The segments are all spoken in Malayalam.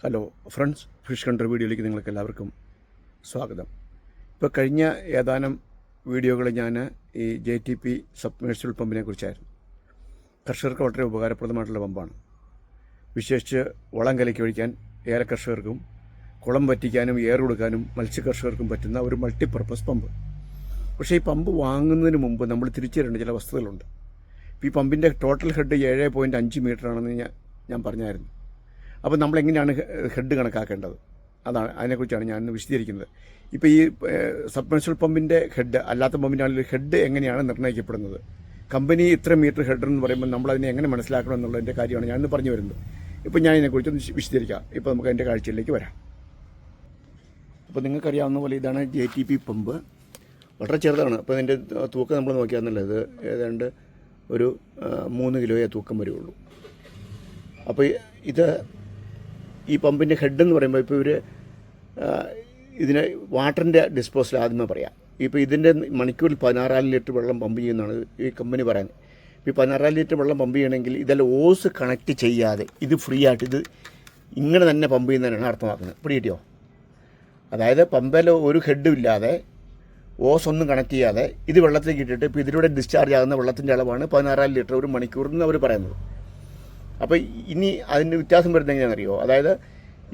ഹലോ ഫ്രണ്ട്സ് ഫിഷ് കണ്ടർ വീഡിയോയിലേക്ക് നിങ്ങൾക്ക് എല്ലാവർക്കും സ്വാഗതം. ഇപ്പോൾ കഴിഞ്ഞ ഏതാനും വീഡിയോകൾ ഞാൻ ഈ ജെ ടി പി സബ്മേഴ്സിബിൾ പമ്പിനെ കുറിച്ചായിരുന്നു. കർഷകർക്ക് വളരെ ഉപകാരപ്രദമായിട്ടുള്ള പമ്പാണ്. വിശേഷിച്ച് വളം കലക്കി ഒഴിക്കാൻ ഏല കർഷകർക്കും കുളം വറ്റിക്കാനും ഏർ കൊടുക്കാനും മത്സ്യ കർഷകർക്കും പറ്റുന്ന ഒരു മൾട്ടിപ്പർപ്പസ് പമ്പ്. പക്ഷേ ഈ പമ്പ് വാങ്ങുന്നതിന് മുമ്പ് നമ്മൾ തിരിച്ചറിയേണ്ട ചില വസ്തുതകളുണ്ട്. ഈ പമ്പിന്റെ ടോട്ടൽ ഹെഡ് ഏഴ് പോയിന്റ് അഞ്ച് മീറ്ററാണെന്ന് ഞാൻ ഞാൻ പറഞ്ഞായിരുന്നു. അപ്പോൾ നമ്മൾ എങ്ങനെയാണ് ഹെഡ് കണക്കാക്കേണ്ടത്? അതാണ് അതിനെക്കുറിച്ചാണ് ഞാൻ ഇന്ന് വിശദീകരിക്കുന്നത്. ഇപ്പോൾ ഈ സബ്മെൻഷൽ പമ്പിന്റെ ഹെഡ് അല്ലാത്ത പമ്പിന്റെ ഹെഡ് എങ്ങനെയാണ് നിർണയിക്കപ്പെടുന്നത്? കമ്പനി ഇത്ര മീറ്റർ ഹെഡർ എന്ന് പറയുമ്പോൾ നമ്മൾ അതിനെ എങ്ങനെ മനസ്സിലാക്കണം എന്നുള്ളതിന്റെ കാര്യമാണ് ഞാൻ ഇന്ന് പറഞ്ഞു വരുന്നത്. ഇപ്പോൾ ഞാൻ ഇതിനെക്കുറിച്ച് വിശദീകരിക്കാം. ഇപ്പോൾ നമുക്ക് അതിന്റെ കാഴ്ചയിലേക്ക് വരാം. അപ്പോൾ നിങ്ങൾക്കറിയാവുന്ന പോലെ ഇതാണ് ജെ ടി പി പമ്പ്. വളരെ ചെറുതാണ്. അപ്പോൾ ഇതിന്റെ തൂക്കം നമ്മൾ നോക്കിയാൽ ഇത് ഏതാണ്ട് ഒരു മൂന്ന് കിലോയെ തൂക്കം വരുള്ളൂ. അപ്പോൾ ഇത് ഈ പമ്പിന്റെ ഹെഡ് എന്ന് പറയുമ്പോൾ ഇപ്പോൾ ഇവർ ഇതിനെ വാട്ടറിന്റെ ഡിസ്പോസൽ ആദ്യമേ പറയാം. ഇപ്പോൾ ഇതിന്റെ മണിക്കൂറിൽ പതിനാറായിരം ലിറ്റർ വെള്ളം പമ്പ് ചെയ്യുന്നതാണ് ഈ കമ്പനി പറയുന്നത്. ഈ പതിനാറായിരം ലിറ്റർ വെള്ളം പമ്പ് ചെയ്യണമെങ്കിൽ ഇതെല്ലാം ഓസ് കണക്ട് ചെയ്യാതെ ഇത് ഫ്രീ ആയിട്ട് ഇത് ഇങ്ങനെ തന്നെ പമ്പ് ചെയ്യുന്നതിനാണ് അർത്ഥമാക്കുന്നത്. പിടി കിട്ടിയോ അതായത് പമ്പയിൽ ഒരു ഹെഡും ഇല്ലാതെ ഓസ് ഒന്നും കണക്ട് ചെയ്യാതെ ഇത് വെള്ളത്തിലേക്ക് ഇട്ടിട്ട് ഇപ്പോൾ ഇതിലൂടെ ഡിസ്ചാർജ് ആകുന്ന വെള്ളത്തിന്റെ അളവാണ് പതിനാറായിരം ലിറ്റർ ഒരു മണിക്കൂറിൽ അവർ പറയുന്നത്. അപ്പോൾ ഇനി അതിന് വ്യത്യാസം വരുന്നത് എങ്ങനെയാണെന്നറിയോ? അതായത്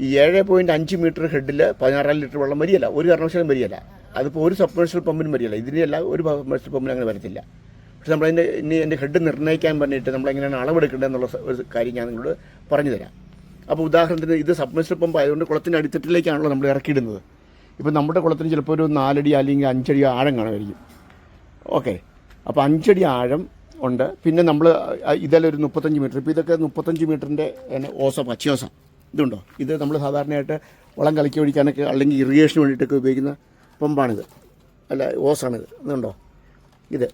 ഈ ഏഴ് പോയിന്റ് അഞ്ച് മീറ്റർ ഹെഡിൽ പതിനാറായിരം ലിറ്റർ വെള്ളം വരികയില്ല. ഒരു കാരണവശാലും വരികയില്ല. അതിപ്പോൾ ഒരു സബ്മേഴ്സൽ പമ്പിനും വരികയില്ല. ഇതിനെയല്ല ഒരു സബ്മേഴ്സൽ പമ്പിനും അങ്ങനെ വരത്തില്ല. പക്ഷെ നമ്മളതിന്റെ ഇനി എന്റെ ഹെഡ് നിർണയിക്കാൻ പറഞ്ഞിട്ട് നമ്മളെങ്ങനെയാണ് അളവെടുക്കേണ്ടത് എന്നുള്ള ഒരു കാര്യം ഞാൻ നിങ്ങളോട് പറഞ്ഞു തരാം. അപ്പോൾ ഉദാഹരണത്തിന് ഇത് സബ്മേഴ്സൽ പമ്പ് ആയതുകൊണ്ട് കുളത്തിന്റെ അടിത്തട്ടിലേക്കാണല്ലോ നമ്മൾ ഇറക്കിയിടുന്നത്. ഇപ്പോൾ നമ്മുടെ കുളത്തിന് ചിലപ്പോൾ ഒരു നാലടി അല്ലെങ്കിൽ അഞ്ചടി ആഴം കാണുമായിരിക്കും. ഓക്കെ അപ്പോൾ അഞ്ചടി ആഴം ഉണ്ട്. പിന്നെ നമ്മൾ ഇതെല്ലാം ഒരു മുപ്പത്തഞ്ച് മീറ്റർ. ഇപ്പോൾ ഇതൊക്കെ മുപ്പത്തഞ്ച് മീറ്ററിന്റെ ഓസ പച്ചയോസ ഇതുണ്ടോ? ഇത് നമ്മൾ സാധാരണയായിട്ട് വളം കലക്കി ഒഴിക്കാനൊക്കെ അല്ലെങ്കിൽ ഇറിഗേഷന് വേണ്ടിയിട്ടൊക്കെ ഉപയോഗിക്കുന്ന പമ്പാണിത്. അല്ല ഓസാണിത്. ഇതുണ്ടോ? ഇത്.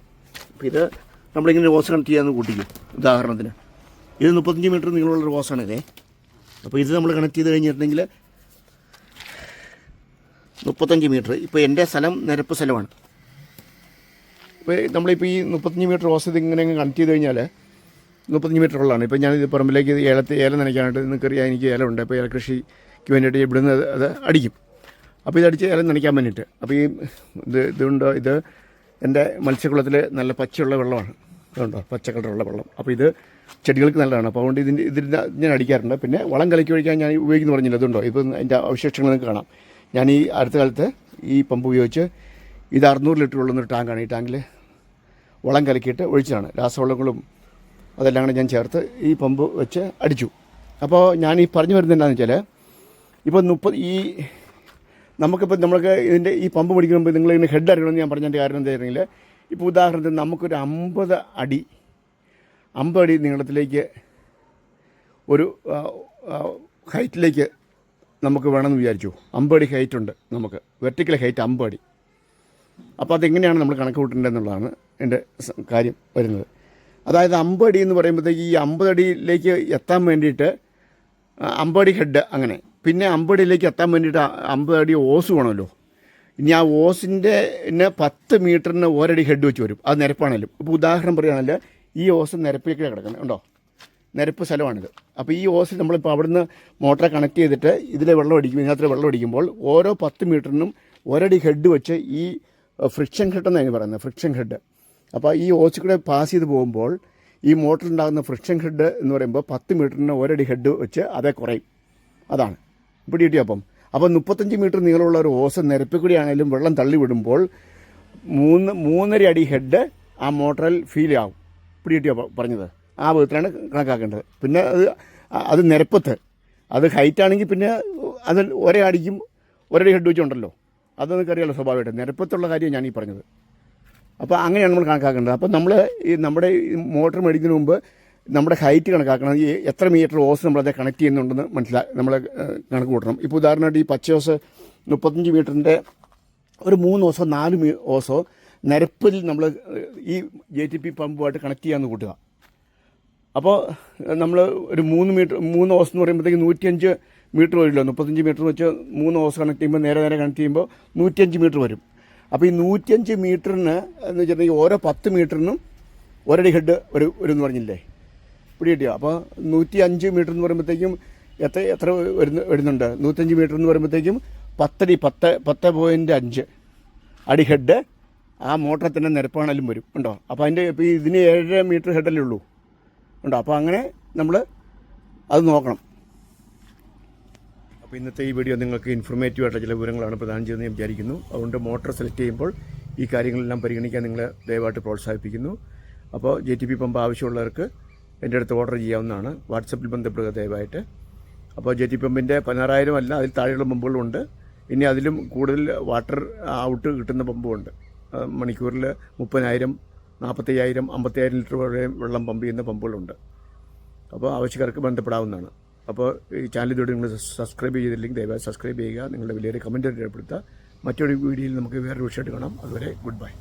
ഇത് നമ്മളിങ്ങനെ ഓസ് കണക്ട് ചെയ്യാമെന്ന് കൂട്ടിക്കും ഉദാഹരണത്തിന്. ഇത് മുപ്പത്തഞ്ച് മീറ്റർ നീളമുള്ളൊരു ഓസാണിതേ. അപ്പോൾ ഇത് നമ്മൾ കണക്ട് ചെയ്ത് കഴിഞ്ഞിട്ടുണ്ടെങ്കിൽ മുപ്പത്തഞ്ച് മീറ്റർ. ഇപ്പോൾ എന്റെ സ്ഥലം നിരപ്പ് സ്ഥലമാണ്. ഇപ്പോൾ നമ്മളിപ്പോൾ ഈ മുപ്പത്തഞ്ച് മീറ്റർ ഓസ് ഇത് ഇങ്ങനെ കണക്ട് ചെയ്ത് കഴിഞ്ഞാൽ മുപ്പത്തഞ്ച് മീറ്റർ ഉള്ളതാണ് ഇപ്പോൾ ഞാനിത് പറമ്പിലേക്ക് ഏലത്തെ ഏലം നനയ്ക്കാനായിട്ട് നിങ്ങൾക്കറിയാം എനിക്ക് ഏലമുണ്ട്. അപ്പോൾ ഏലകൃഷിക്ക് വേണ്ടിയിട്ട് ഇവിടുന്ന് അത് അടിക്കും. അപ്പോൾ ഇതടിച്ച് ഏലം നനയ്ക്കാൻ വേണ്ടിയിട്ട്. അപ്പോൾ ഈ ഇത് ഇതുണ്ട് ഇത് എന്റെ മത്സ്യക്കുളത്തിൽ നല്ല പച്ചയുള്ള വെള്ളമാണ്. ഇതുണ്ടോ പച്ച കളറുള്ള വെള്ളം. അപ്പോൾ ഇത് ചെടികൾക്ക് നല്ലതാണ്. അപ്പോൾ അതുകൊണ്ട് ഇതിന്റെ ഇതിന്റെ ഞാൻ അടിക്കാറുണ്ട്. പിന്നെ വളം കലക്കി ഒഴിക്കാൻ ഞാൻ ഉപയോഗിക്കുന്നു പറഞ്ഞില്ല? ഇതുണ്ടോ? ഇപ്പം അതിന്റെ അവശേഷങ്ങൾ നിങ്ങൾക്ക് കാണാം. ഞാൻ ഈ അടുത്ത കാലത്ത് ഈ പമ്പ് ഉപയോഗിച്ച് ഇത് അറുന്നൂറ് ലിറ്റർ ഉള്ളുന്നൊരു ടാങ്കാണ് ഈ ടാങ്കിൽ വളം കലക്കിയിട്ട് ഒഴിച്ചതാണ്. രാസവളങ്ങളും അതെല്ലാം കൂടെ ഞാൻ ചേർത്ത് ഈ പമ്പ് വെച്ച് അടിച്ചു. അപ്പോൾ ഞാൻ ഈ പറഞ്ഞു വരുന്നത് എന്താണെന്ന് വെച്ചാൽ ഇപ്പോൾ മുപ്പത് ഈ നമുക്കിപ്പോൾ നമ്മൾക്ക് ഇതിന്റെ ഈ പമ്പ് പിടിക്കുമ്പോൾ നിങ്ങൾ ഇതിന് ഹെഡ് അറിയണമെന്ന് ഞാൻ പറഞ്ഞതിന്റെ കാരണം എന്താ വെച്ചിട്ടുണ്ടെങ്കിൽ ഇപ്പോൾ ഉദാഹരണത്തിന് നമുക്കൊരു അമ്പത് അടി അമ്പത് അടി നീളത്തിലേക്ക് ഒരു ഹൈറ്റിലേക്ക് നമുക്ക് വേണമെന്ന് വിചാരിച്ചു. അമ്പത് അടി ഹൈറ്റ് ഉണ്ട് നമുക്ക്. വെർട്ടിക്കൽ ഹൈറ്റ് അമ്പത് അടി. അപ്പോൾ അതെങ്ങനെയാണ് നമ്മൾ കണക്ക് കൂട്ടേണ്ടതെന്നുള്ളതാണ് എന്റെ കാര്യം വരുന്നത്. അതായത് അമ്പത് അടി എന്ന് പറയുമ്പോഴത്തേക്ക് ഈ അമ്പത് അടിയിലേക്ക് എത്താൻ വേണ്ടിയിട്ട് അമ്പടി ഹെഡ് അങ്ങനെ. പിന്നെ അമ്പടിയിലേക്ക് എത്താൻ വേണ്ടിയിട്ട് ആ അമ്പത് അടി ഓസ് വേണമല്ലോ. ഇനി ആ ഓസിന്റെ പത്ത് മീറ്ററിന് ഒരടി ഹെഡ് വെച്ച് വരും. അത് നിരപ്പാണേലും. ഇപ്പോൾ ഉദാഹരണം പറയുകയാണെങ്കിൽ ഈ ഓസ് നിരപ്പിലേക്ക് കിടക്കുന്നത്. ഉണ്ടോ നിരപ്പ് സ്ഥലമാണിത്. അപ്പോൾ ഈ ഓസ് നമ്മളിപ്പോൾ അവിടുന്ന് മോട്ടറെ കണക്ട് ചെയ്തിട്ട് ഇതിലെ വെള്ളം അടിക്കും ഇതിനകത്ത് വെള്ളം അടിക്കുമ്പോൾ ഓരോ പത്ത് മീറ്ററിനും ഒരടി ഹെഡ് വെച്ച് ഈ ഫ്രിക്ഷൻ ഹെഡ് എന്നാണ് പറയുന്നത്. ഫ്രിക്ഷൻ ഹെഡ് അപ്പോൾ ഈ ഓസ് കൂടെ പാസ് ചെയ്ത് പോകുമ്പോൾ ഈ മോട്ടറിലുണ്ടാകുന്ന ഫ്രിക്ഷൻ ഹെഡ് എന്ന് പറയുമ്പോൾ പത്ത് മീറ്ററിന് ഒരടി ഹെഡ് വെച്ച് അതേ കുറയും. അതാണ്. പിടി കിട്ടിയോ അപ്പം. അപ്പോൾ മുപ്പത്തഞ്ച് മീറ്റർ നീളമുള്ള ഒരു ഓസ് നിരപ്പിക്കൂടിയാണെങ്കിലും വെള്ളം തള്ളിവിടുമ്പോൾ മൂന്ന് മൂന്നര അടി ഹെഡ് ആ മോട്ടറിൽ ഫീൽ ആവും. പിടി കിട്ടിയോ പറഞ്ഞത്. ആ വിധത്തിലാണ് കണക്കാക്കേണ്ടത്. പിന്നെ അത് അത് നിരപ്പത്ത്. അത് ഹൈറ്റ് ആണെങ്കിൽ പിന്നെ അത് ഒരേ അടിക്കും ഒരടി ഹെഡ് വെച്ചുണ്ടല്ലോ. അത് നിങ്ങൾക്കറിയാലോ സ്വാഭാവികമായിട്ട്. നിരപ്പത്തുള്ള കാര്യം ഞാൻ ഈ പറഞ്ഞത്. അപ്പോൾ അങ്ങനെയാണ് നമ്മൾ കണക്കാക്കേണ്ടത്. അപ്പോൾ നമ്മൾ ഈ നമ്മുടെ മോട്ടർ മേടിക്കുന്നതിന് മുമ്പ് നമ്മുടെ ഹൈറ്റ് കണക്കാക്കണം. ഈ എത്ര മീറ്റർ ഓസ് നമ്മളത് കണക്ട് ചെയ്യുന്നുണ്ടെന്ന് മനസ്സിലാക്കി നമ്മൾ കണക്ക് കൂട്ടണം. ഇപ്പോൾ ഉദാഹരണമായിട്ട് ഈ പച്ച ഓസ് മുപ്പത്തഞ്ച് മീറ്ററിന്റെ ഒരു മൂന്ന് ഓസോ നാല് മീ ഓസോ നിരപ്പിൽ നമ്മൾ ഈ ജെ ടി പി പമ്പുമായിട്ട് കണക്ട് ചെയ്യാമെന്ന് കൂട്ടുക. അപ്പോൾ നമ്മൾ ഒരു മൂന്ന് മീറ്റർ മൂന്ന് ഓസ് എന്ന് പറയുമ്പോഴത്തേക്ക് നൂറ്റിയഞ്ച് മീറ്റർ വരില്ല. മുപ്പത്തഞ്ച് മീറ്റർ വെച്ച് മൂന്ന് ഓസ് കണക്ട് ചെയ്യുമ്പോൾ നേരെ നേരെ കണക്ട് ചെയ്യുമ്പോൾ നൂറ്റിയഞ്ച് മീറ്റർ വരും. അപ്പോൾ ഈ നൂറ്റിയഞ്ച് മീറ്ററിന് എന്ന് വെച്ചിട്ടുണ്ടെങ്കിൽ ഓരോ പത്ത് മീറ്ററിനും ഒരടി ഹെഡ് ഒരു എന്ന് പറഞ്ഞില്ലേ? പിടി കിട്ടിയോ അപ്പോൾ നൂറ്റി അഞ്ച് മീറ്റർ എന്ന് പറയുമ്പോഴത്തേക്കും എത്ര എത്ര വരുന്ന വരുന്നുണ്ട്? നൂറ്റഞ്ച് മീറ്റർ എന്ന് പറയുമ്പോഴത്തേക്കും പത്തടി പത്ത് പത്ത് പോയിന്റ് അഞ്ച് അടി ഹെഡ് ആ മോട്ടറിൽ തന്നെ നിരപ്പാണെങ്കിലും വരും. ഉണ്ടോ? അപ്പോൾ അതിന്റെ ഇപ്പോൾ ഇതിന് ഏഴര മീറ്റർ ഹെഡല്ലേ ഉള്ളൂ. ഉണ്ടോ? അപ്പോൾ അങ്ങനെ നമ്മൾ അത് നോക്കണം. അപ്പോൾ ഇന്നത്തെ ഈ വീഡിയോ നിങ്ങൾക്ക് ഇൻഫോർമേറ്റീവ് ആയിട്ടുള്ള ചില വിവരങ്ങളാണ് പ്രദാനം ചെയ്യുന്നത് ഞാൻ വിചാരിക്കുന്നു. അതുകൊണ്ട് മോട്ടോർ സെലക്ട് ചെയ്യുമ്പോൾ ഈ കാര്യങ്ങളെല്ലാം പരിഗണിക്കാൻ നിങ്ങൾ ദയവായിട്ട് പ്രോത്സാഹിപ്പിക്കുന്നു. അപ്പോൾ ജെ ടി പി പമ്പ് ആവശ്യമുള്ളവർക്ക് എന്റെ അടുത്ത് ഓർഡർ ചെയ്യാവുന്നതാണ്. വാട്സപ്പിൽ ബന്ധപ്പെടുക ദയവായിട്ട്. അപ്പോൾ ജെ ടി പമ്പിന്റെ പതിനാറായിരം അല്ല അതിൽ താഴെയുള്ള പമ്പുകളുണ്ട് ഇനി അതിലും കൂടുതൽ വാട്ടർ ഔട്ട് കിട്ടുന്ന പമ്പുമുണ്ട് മണിക്കൂറിൽ മുപ്പതിനായിരം നാൽപ്പത്തയ്യായിരം അമ്പത്തയ്യായിരം ലിറ്റർ വരെ വെള്ളം പമ്പ് ചെയ്യുന്ന പമ്പുകളുണ്ട് അപ്പോൾ ആവശ്യക്കാർക്ക് ബന്ധപ്പെടാവുന്നതാണ്. അപ്പോൾ ഈ ചാനൽ ഇതോടെ നിങ്ങൾ സബ്സ്ക്രൈബ് ചെയ്തില്ലെങ്കിൽ ദയവായി സബ്സ്ക്രൈബ് ചെയ്യുക. നിങ്ങളുടെ വലിയൊരു കമന്റ് രേഖപ്പെടുത്തുക. മറ്റൊരു വീഡിയോയിൽ നമുക്ക് വേറൊരു വിഷയമായിട്ട് കാണാം. അതുവരെ ഗുഡ് ബൈ